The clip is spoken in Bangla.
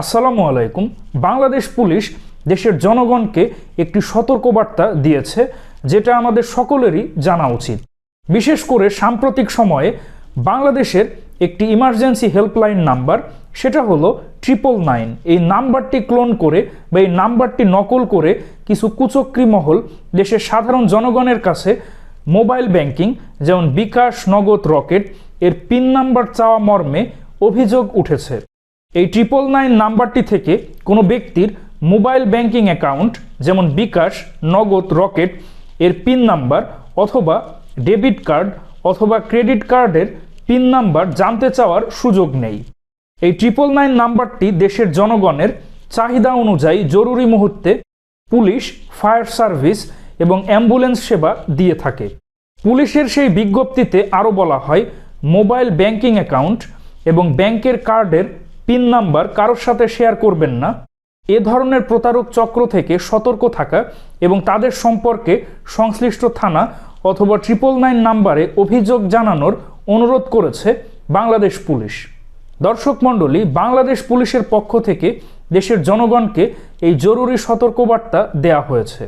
আসসালামু আলাইকুম। বাংলাদেশ পুলিশ দেশের জনগণকে একটি সতর্কবার্তা দিয়েছে, যেটা আমাদের সকলেরই জানা উচিত। বিশেষ করে সাম্প্রতিক সময়ে বাংলাদেশের একটি ইমার্জেন্সি হেল্পলাইন নাম্বার সেটা হলো ট্রিপল নাইন এই নাম্বারটি ক্লোন করে বা এই নাম্বারটি নকল করে কিছু কুচক্রী মহল দেশের সাধারণ জনগণের কাছে মোবাইল ব্যাংকিং, যেমন বিকাশ নগদ রকেট, এর পিন নাম্বার চাওয়া মর্মে অভিযোগ উঠেছে। এই ট্রিপল নাইন নাম্বারটি থেকে কোনো ব্যক্তির মোবাইল ব্যাংকিং অ্যাকাউন্ট যেমন বিকাশ, নগদ, রকেট, এর পিন নাম্বার অথবা ডেবিট কার্ড অথবা ক্রেডিট কার্ডের পিন নাম্বার জানতে চাওয়ার সুযোগ নেই। এই ট্রিপল নাইন নাম্বারটি দেশের জনগণের চাহিদা অনুযায়ী জরুরি মুহূর্তে পুলিশ ফায়ার সার্ভিস এবং অ্যাম্বুলেন্স সেবা দিয়ে থাকে। পুলিশের সেই বিজ্ঞপ্তিতে আরও বলা হয় মোবাইল ব্যাংকিং অ্যাকাউন্ট এবং ব্যাংকের কার্ডের পিন নাম্বার, কারোর সাথে শেয়ার করবেন না। এ ধরনের প্রতারক চক্র থেকে সতর্ক থাকা এবং তাদের সম্পর্কে সংশ্লিষ্ট থানা অথবা ট্রিপল নাইন নাম্বারে অভিযোগ জানানোর অনুরোধ করেছে বাংলাদেশ পুলিশ। দর্শক মণ্ডলী, বাংলাদেশ পুলিশের পক্ষ থেকে দেশের জনগণকে এই জরুরি সতর্কবার্তা দেয়া হয়েছে।